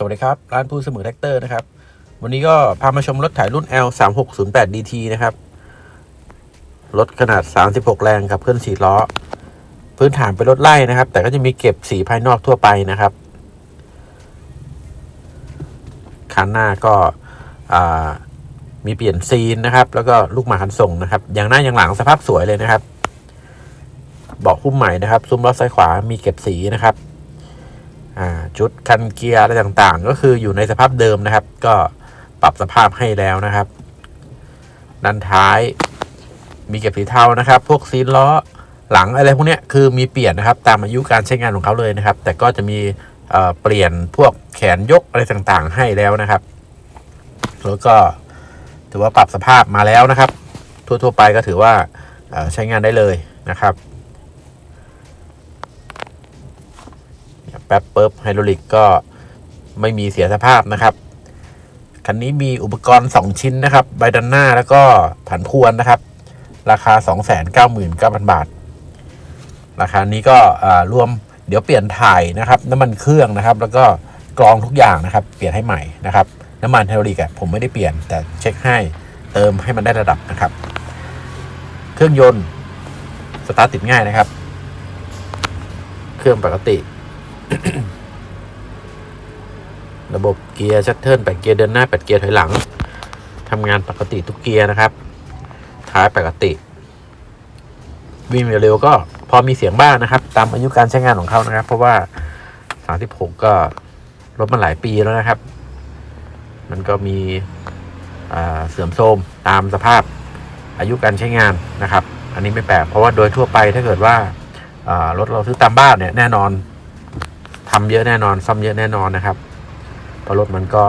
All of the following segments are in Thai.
สวัสดีครับ ร้านผู้เสมอแท็กเตอร์นะครับ วันนี้ก็พามาชมรถถ่ายรุ่น L 3 6 0 8 DT นะครับ รถขนาด 36 แรงครับเคลื่อน4ล้อ พื้นฐานเป็นรถไล่นะครับ แต่ก็จะมีเก็บสีภายนอกทั่วไปนะครับคันหน้าก็มีเปลี่ยนซีนนะครับ แล้วก็ลูกหมาคันส่งนะครับอย่างหน้าอย่างหลังสภาพสวยเลยนะครับเบาะหุ้มใหม่นะครับ ซุ้มล้อซ้ายขวามีเก็บสีนะครับ ชุดคันเกียร์อะไรต่างๆ ก็คืออยู่ในสภาพเดิมนะครับ ก็ปรับสภาพให้แล้วนะครับ ด้านท้ายมีเก็บสีเทานะครับ พวกซีนล้อหลังอะไรพวกเนี้ยคือมีเปลี่ยนนะครับ ตามอายุการใช้งานของเขาเลยนะครับ แต่ก็จะมีเปลี่ยนพวกแขนยกอะไรต่างๆ ให้แล้วนะครับแล้วก็ถือว่าปรับสภาพมาแล้วนะครับ ทั่วๆไปก็ถือว่าใช้งานได้เลยนะครับ แป๊บเปิบไฮดรอลิกก็ไม่มีเสียสภาพนะครับ คันนี้มีอุปกรณ์ 2 ชิ้นนะครับ ใบดันหน้าแล้วก็ผันพวนนะครับ ราคา 299,000 บาท ราคานี้ก็รวมเดี๋ยวเปลี่ยนถ่ายนะครับน้ำมันเครื่องนะครับ แล้วก็กรองทุกอย่างนะครับ เปลี่ยนให้ใหม่นะครับ น้ำมันไฮดรอลิกอะผมไม่ได้เปลี่ยนแต่เช็คให้เติมให้มันได้ระดับนะครับ เครื่องยนต์สตาร์ทติดง่ายนะครับ เครื่องปกติ ระบบเกียร์ชัตเทิลแปดเกียร์เดินหน้าแปดเกียร์ถอยหลังทำงานปกติทุกเกียร์นะครับ ท้ายปกติ วิ่งเร็วๆก็พอมีเสียงบ้างนะครับ ตามอายุการใช้งานของเขานะครับ เพราะว่า 36 ก็รถมันหลายปีแล้วนะครับ มันก็มีเสื่อมโทรมตามสภาพอายุการใช้งานนะครับ อันนี้ไม่แปลกเพราะว่าโดยทั่วไปถ้าเกิดว่ารถเราซื้อตามบ้านเนี่ยแน่นอน ทำเยอะแน่นอนซ่อมเยอะแน่นอนนะครับเพราะรถมันก็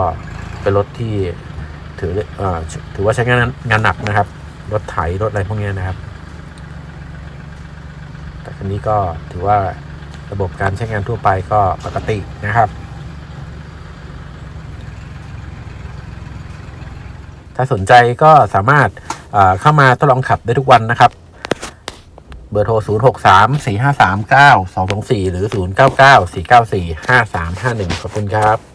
เป็นรถที่ถือเออถือว่าใช้งานงานหนักนะครับ รถไถรถอะไรพวกนี้นะครับ แต่คันนี้ก็ถือว่าระบบการใช้งานทั่วไปก็ปกตินะครับ ถ้าสนใจก็สามารถเข้ามาทดลองขับได้ทุกวันนะครับ เบอร์โทร 0 6 3 4 5 3 9 2 2 4 หรือ 0 9 9 4 9 4 5 3 5 1 ขอบคุณครับ